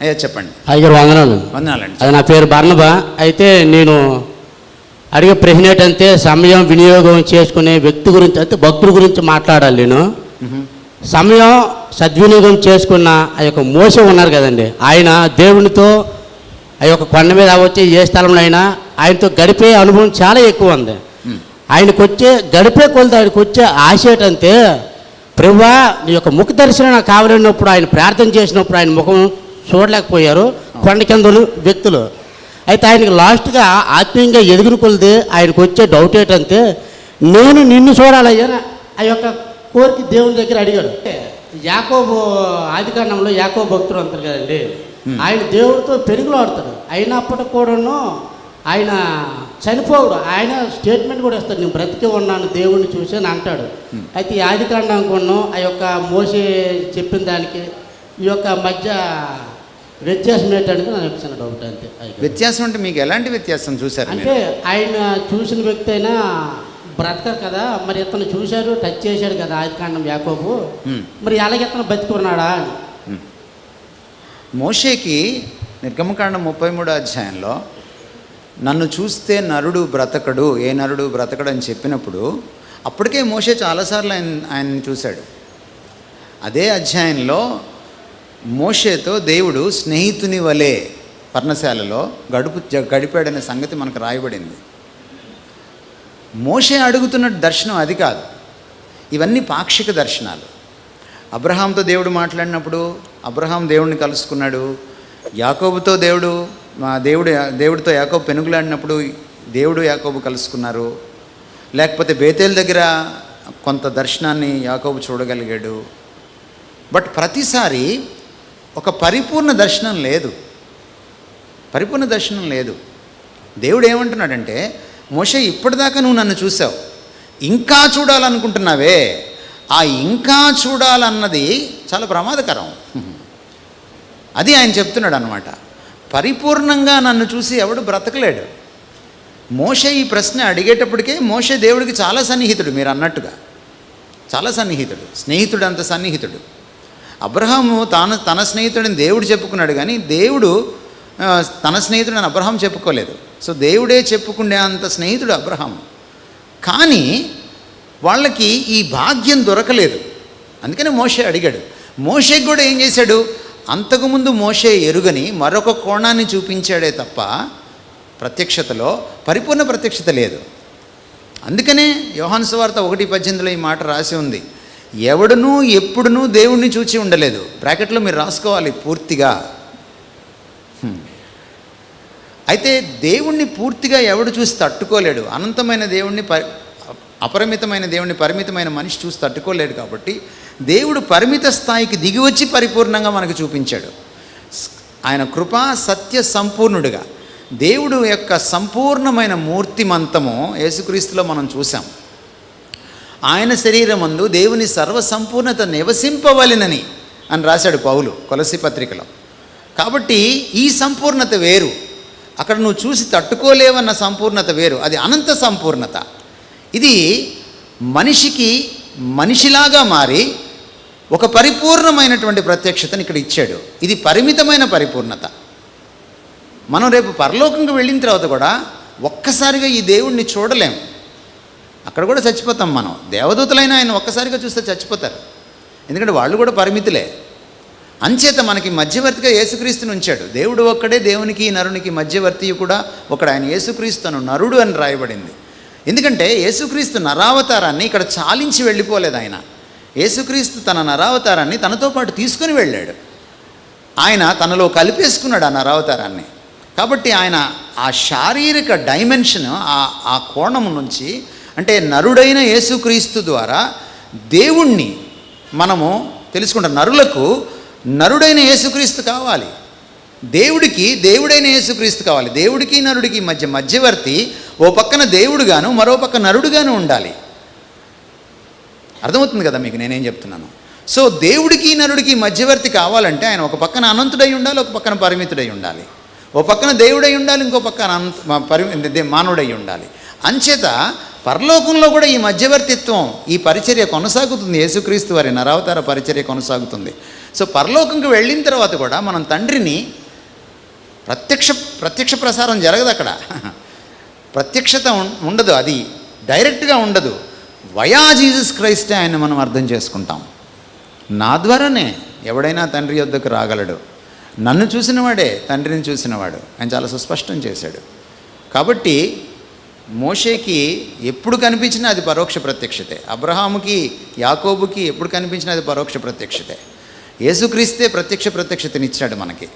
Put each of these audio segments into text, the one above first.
అయ్యా చెప్పండి. అయ్యారు వందనాలు. వందనాలండి. అది నా పేరు బర్ణబా అయితే నేను అడిగే ప్రశ్న ఏంటంటే సమయం వినియోగం చేసుకునే వ్యక్తి గురించి అయితే భక్తుల గురించి మాట్లాడాలి నేను. సమయం సద్వినియోగం చేసుకున్న ఆ యొక్క మోస ఉన్నారు కదండి. ఆయన దేవునితో ఆ యొక్క కొండ మీద అవ్వచ్చు ఏ స్థలంలో అయినా ఆయనతో గడిపే అనుభవం చాలా ఎక్కువ ఉంది. ఆయనకు వచ్చే గడిపే కొలది ఆయనకు వచ్చే ఆశ ఏంటంటే ప్రభువా నీ యొక్క ముఖ దర్శనం నాకు కావాలన్నప్పుడు ఆయన ప్రార్థన చేసినప్పుడు ఆయన ముఖం చూడలేకపోయారు కొండ కింద ఉన్న వ్యక్తులు. అయితే ఆయనకి లాస్ట్గా ఆత్మీయంగా ఎదుగురు కొలిది ఆయనకు వచ్చే డౌట్ ఏంటంటే నేను నిన్ను చూడాలయ్యా ఆ యొక్క కోరిక దేవుని దగ్గర అడిగాడు. యాకోబు ఆదికాండంలో యాకోబు భక్తుడు అంటారు కదండి. ఆయన దేవుడితో పెరుగులాడుతాడు అయినప్పటికి కూడాను ఆయన చనిపోడు ఆయన స్టేట్మెంట్ కూడా ఇస్తాడు. నేను బ్రతికే ఉన్నాను దేవుడిని చూసి అని అంటాడు. అయితే ఈ ఆదికాండం కొను ఆ యొక్క మోసే చెప్పిన దానికి ఈ యొక్క మధ్య వ్యత్యాసం ఏంటంటే నాకు చిన్న డౌట్ అంతే. వ్యత్యాసం అంటే మీకు ఎలాంటి వ్యత్యాసం చూశారు అంటే ఆయన చూసిన వ్యక్తి అయినా బ్రతకరు కదా మరి ఇతను చూశాడు టచ్ చేశాడు కదా ఆదికాండం యాకోబు. మరి అలాగే ఇతను బతికున్నాడా అని. మోషేకి నిర్గమకాండం ముప్పై మూడో అధ్యాయంలో నన్ను చూస్తే నరుడు బ్రతకడు ఏ నరుడు బ్రతకడు అని చెప్పినప్పుడు అప్పటికే మోషే చాలాసార్లు ఆయన ఆయన్ని చూశాడు. అదే అధ్యాయంలో మోషేతో దేవుడు స్నేహితుని వలె పర్ణశాలలో గడుపు గడిపాడనే సంగతి మనకు రాయబడింది. మోషే అడుగుతున్న దర్శనం అది కాదు. ఇవన్నీ పాక్షిక దర్శనాలు. అబ్రహాంతో దేవుడు మాట్లాడినప్పుడు అబ్రహాం దేవుడిని కలుసుకున్నాడు. యాకోబుతో దేవుడు మా దేవుడు దేవుడితో యాకోబు పెనుగులాడినప్పుడు దేవుడు యాకోబు కలుసుకున్నారు. లేకపోతే బేతేల్ దగ్గర కొంత దర్శనాన్ని యాకోబు చూడగలిగాడు. బట్ ప్రతిసారి ఒక పరిపూర్ణ దర్శనం లేదు. పరిపూర్ణ దర్శనం లేదు. దేవుడు ఏమంటున్నాడంటే మోషే ఇప్పటిదాకా నువ్వు నన్ను చూసావు. ఇంకా చూడాలనుకుంటున్నావే. ఆ ఇంకా చూడాలన్నది చాలా ప్రమాదకరం. అది ఆయన చెప్తున్నాడు అనమాట పరిపూర్ణంగా నన్ను చూసి ఎవడు బ్రతకలేడు. మోషే ఈ ప్రశ్న అడిగేటప్పటికే మోషే దేవుడికి చాలా సన్నిహితుడు మీరు అన్నట్టుగా. చాలా సన్నిహితుడు స్నేహితుడు అంత సన్నిహితుడు. అబ్రహాము తాను తన స్నేహితుడిని దేవుడు చెప్పుకున్నాడు కానీ దేవుడు తన తన స్నేహితుడని అబ్రహాం చెప్పుకోలేదు. సో దేవుడే చెప్పుకునే అంత స్నేహితుడు అబ్రహాం కానీ వాళ్ళకి ఈ భాగ్యం దొరకలేదు. అందుకని మోషే అడిగాడు. మోషేకి కూడా ఏం చేశాడు? అంతకుముందు మోషే ఎరుగని మరొక కోణాన్ని చూపించాడే తప్ప ప్రత్యక్షతలో పరిపూర్ణ ప్రత్యక్షత లేదు. అందుకనే యోహాను వార్త ఒకటి పద్దెనిమిదిలో ఈ మాట రాసి ఉంది. ఎవడునూ ఎప్పుడునూ దేవుణ్ణి చూచి ఉండలేదు. బ్రాకెట్లో మీరు రాసుకోవాలి పూర్తిగా. అయితే దేవుణ్ణి పూర్తిగా ఎవడు చూసి తట్టుకోలేడు? అనంతమైన దేవుణ్ణి పరి అపరిమితమైన దేవుణ్ణి పరిమితమైన మనిషి చూసి తట్టుకోలేడు కాబట్టి దేవుడు పరిమిత స్థాయికి దిగివచ్చి పరిపూర్ణంగా మనకు చూపించాడు. ఆయన కృపా సత్య సంపూర్ణుడిగా. దేవుడు యొక్క సంపూర్ణమైన మూర్తిమంతము యేసుక్రీస్తులో మనం చూసాం ఆయన శరీరమందు దేవుని సర్వసంపూర్ణత నివసింపవలెనని అని రాశాడు పౌలు కొలసి పత్రికలో. కాబట్టి ఈ సంపూర్ణత వేరు. అక్కడ నువ్వు చూసి తట్టుకోలేవన్న సంపూర్ణత వేరు. అది అనంత సంపూర్ణత. ఇది మనిషికి మనిషిలాగా మారి ఒక పరిపూర్ణమైనటువంటి ప్రత్యక్షతని ఇక్కడ ఇచ్చాడు. ఇది పరిమితమైన పరిపూర్ణత. మనం రేపు పరలోకంకి వెళ్ళిన తర్వాత కూడా ఒక్కసారిగా ఈ దేవుణ్ణి చూడలేం. అక్కడ కూడా చచ్చిపోతాం మనం. దేవదూతలైన ఆయన ఒక్కసారిగా చూస్తే చచ్చిపోతారు. ఎందుకంటే వాళ్ళు కూడా పరిమితులే. అంచేత మనకి మధ్యవర్తిగా యేసుక్రీస్తుని ఉంచాడు. దేవుడు ఒక్కడే దేవునికి నరునికి మధ్యవర్తి కూడా ఒకడు ఆయన యేసుక్రీస్తును నరుడు అని రాయబడింది. ఎందుకంటే యేసుక్రీస్తు నరావతారాన్ని ఇక్కడ చాలించి వెళ్ళిపోలేదు ఆయన. యేసుక్రీస్తు తన నరావతారాన్ని తనతో పాటు తీసుకుని వెళ్ళాడు. ఆయన తనలో కలిపేసుకున్నాడు ఆ నరావతారాన్ని. కాబట్టి ఆయన ఆ శారీరక డైమెన్షన్ ఆ ఆ కోణం నుంచి అంటే నరుడైన యేసుక్రీస్తు ద్వారా దేవుణ్ణి మనము తెలుసుకుంటాం. నరులకు నరుడైన యేసుక్రీస్తు కావాలి. దేవుడికి దేవుడైన యేసుక్రీస్తు కావాలి. దేవుడికి నరుడికి మధ్య మధ్యవర్తి ఓ పక్కన దేవుడుగాను మరో పక్క నరుడుగాను ఉండాలి. అర్థమవుతుంది కదా మీకు? నేనేం చెప్తున్నాను. సో దేవుడికి నరుడికి మధ్యవర్తి కావాలంటే ఆయన ఒక పక్కన అనంతుడై ఉండాలి ఒక పక్కన పరిమితుడై ఉండాలి. ఓ పక్కన దేవుడై ఉండాలి ఇంకో పక్కన అనంత పరి దే- మానవుడై ఉండాలి. అంచేత పరలోకంలో కూడా ఈ మధ్యవర్తిత్వం ఈ పరిచర్య కొనసాగుతుంది. యేసుక్రీస్తు వారి నరావతార పరిచర్య కొనసాగుతుంది. సో పరలోకంకి వెళ్ళిన తర్వాత కూడా మనం తండ్రిని ప్రత్యక్ష ప్రత్యక్ష ప్రసారం జరగదు అక్కడ. ప్రత్యక్షత ఉం- ఉండదు. అది డైరెక్ట్గా ఉండదు. వయా జీసస్ క్రైస్టే ఆయన మనం అర్థం చేసుకుంటాం. నా ద్వారానే ఎవడైనా తండ్రి యొద్దకు రాగలడు. నన్ను చూసినవాడే తండ్రిని చూసినవాడు ఆయన చాలా సుస్పష్టం చేశాడు. కాబట్టి మోషేకి ఎప్పుడు కనిపించినా అది పరోక్ష ప్రత్యక్షతే. అబ్రహాముకి యాకోబుకి ఎప్పుడు కనిపించినా అది పరోక్ష ప్రత్యక్షతే. యేసుక్రీస్తే ప్రత్యక్ష ప్రత్యక్షతనిచ్చాడు మనకి.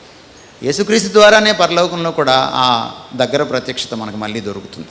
యేసుక్రీస్తు ద్వారానే పరలోకంలో కూడా ఆ దగ్గర ప్రత్యక్షత మనకు మళ్ళీ దొరుకుతుంది.